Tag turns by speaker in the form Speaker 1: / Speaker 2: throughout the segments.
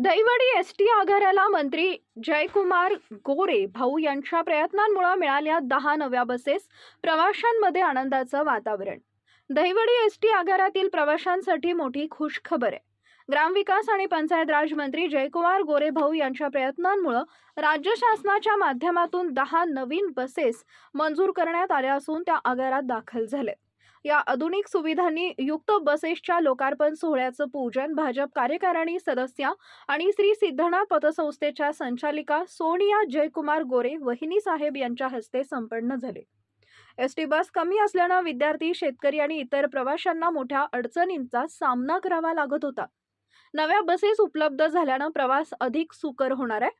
Speaker 1: दैवडी S T आगाराला मंत्री जयकुमार गोरे भाऊ यांच्या प्रयत्नांमुळे मिळाल्या दहा नव्या बसेस प्रवाशांमध्ये आनंदाचं वातावरण. दहिवडी एस टी आगारातील प्रवाशांसाठी मोठी खुशखबर आहे. ग्रामविकास आणि पंचायत राज मंत्री जयकुमार गोरे भाऊ यांच्या प्रयत्नांमुळे राज्य शासनाच्या माध्यमातून दहा नवीन बसेस मंजूर करण्यात आल्या असून त्या आगारात दाखल झाल्या या आधुनिक सुविधांनी युक्त बसेसच्या लोकार्पण सोहळ्याचं पूजन भाजप कार्यकारिणी सदस्या आणि श्री सिद्धनाथ पतसंस्थेच्या संचालिका सोनिया जयकुमार गोरे वहिनी साहेब यांच्या हस्ते संपन्न झाले. एस टी बस कमी असल्यानं विद्यार्थी शेतकरी आणि इतर प्रवाशांना मोठ्या अडचणींचा सामना करावा लागत होता. नव्या बसेस उपलब्ध झाल्यानं प्रवास अधिक सुकर होणार आहे.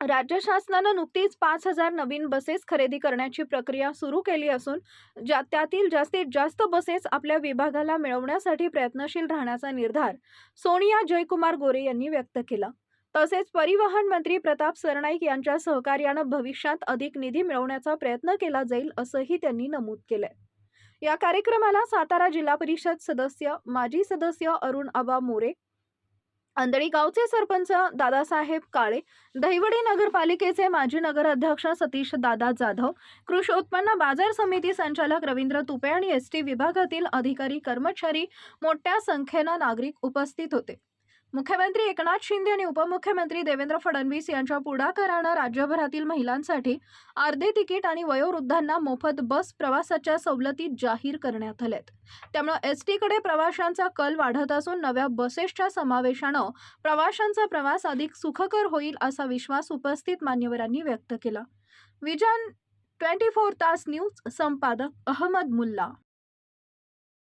Speaker 1: राज्य शासनानं नुकतीच पाच हजार नवीन बसेस खरेदी करण्याची प्रक्रिया सुरू केली असून ज्या त्यातील जास्तीत जास्त बसेस आपल्या विभागाला मिळवण्यासाठी प्रयत्नशील राहण्याचा निर्धार सोनिया जयकुमार गोरे यांनी व्यक्त केला. तसेच परिवहन मंत्री प्रताप सरनाईक यांच्या सहकार्यानं भविष्यात अधिक निधी मिळवण्याचा प्रयत्न केला जाईल असंही त्यांनी नमूद केलंय. या कार्यक्रमाला सातारा जिल्हा परिषद सदस्य माजी सदस्य अरुण आबा मोरे आंधळी गावचे सरपंच दादासाहेब काळे दहिवडी नगरपालिकेचे माजी नगराध्यक्ष सतीश दादा जाधव कृषी उत्पन्न बाजार समिती संचालक रवींद्र तुपे आणि एस टी विभागातील अधिकारी कर्मचारी मोठ्या संख्येनं नागरिक उपस्थित होते. मुख्यमंत्री एकनाथ शिंदे आणि उपमुख्यमंत्री देवेंद्र फडणवीस यांच्या पुढाकारानं राज्यभरातील महिलांसाठी अर्धे तिकीट आणि वयोवृद्धांना मोफत बस प्रवासाच्या सवलती जाहीर करण्यात आल्यात. त्यामुळे एस टीकडे प्रवाशांचा कल वाढत असून नव्या बसेसच्या समावेशानं प्रवाशांचा प्रवास अधिक सुखकर होईल असा विश्वास उपस्थित मान्यवरांनी व्यक्त केला. विजन ट्वेंटी फोर तास न्यूज संपादक अहमद मुल्ला